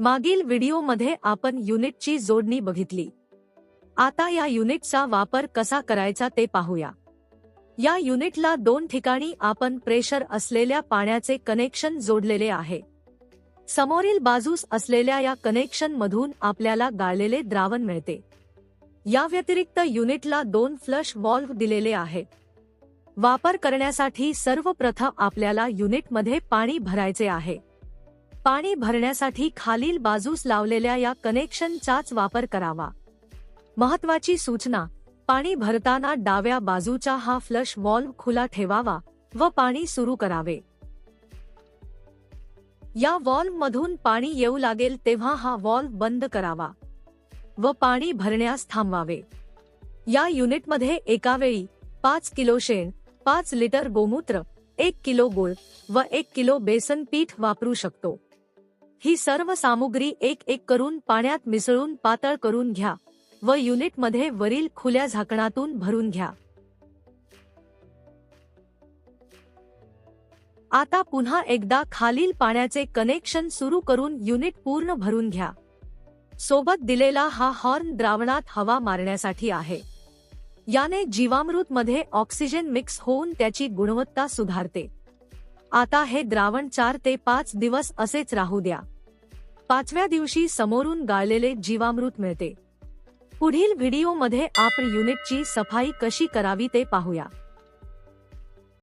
मागील व्हिडिओमध्ये आपण युनिटची जोडणी बघितली. आता या युनिटचा वापर कसा करायचा ते पाहूया. या युनिटला दोन ठिकाणी आपण प्रेशर असलेल्या पाण्याचे कनेक्शन जोडलेले आहे. समोरील बाजूस असलेल्या या कनेक्शन मधून आपल्याला गाळलेले द्रावण मिळते. या व्यतिरिक्त युनिटला दोन फ्लश वॉल्व्ह दिलेले आहे. वापर करण्यासाठी सर्वप्रथम आपल्याला युनिटमध्ये पाणी भरायचे आहे. पाणी भरण्यासाठी खालील बाजूस लावलेल्या या कनेक्शनचाच वापर करावा. महत्वाची सूचना पाणी भरताना डाव्या बाजूचा हा फ्लश वॉल्व खुला ठेवावा व पाणी सुरू करावे. या वॉल्व मधून पाणी येऊ लागेल तेव्हा हा वॉल्व बंद करावा व पाणी भरण्यास थांबवावे. या युनिटमध्ये एकावेळी पाच किलो शेण पाच लिटर गोमूत्र एक किलो गुळ व एक किलो बेसन पीठ वापरू शकतो. ही सर्व सामुग्री एक एक करून पाण्यात मिसळून पातळ करून घ्या व युनिटमध्ये वरील खुल्या झाकणातून भरून घ्या. आता पुन्हा एकदा खालील पाण्याचे कनेक्शन सुरू करून युनिट पूर्ण भरून घ्या. सोबत दिलेला हा हॉर्न द्रावणात हवा मारण्यासाठी आहे. याने जीवामृत मध्ये ऑक्सिजन मिक्स होऊन त्याची गुणवत्ता सुधारते. आता हे द्रावण चार ते पाच दिवस असेच राहू द्या. पाचव्या दिवशी समोरून गाळलेले जीवामृत मिळते. पुढील व्हिडिओमध्ये आपण युनिटची सफाई कशी करावी ते पाहूया.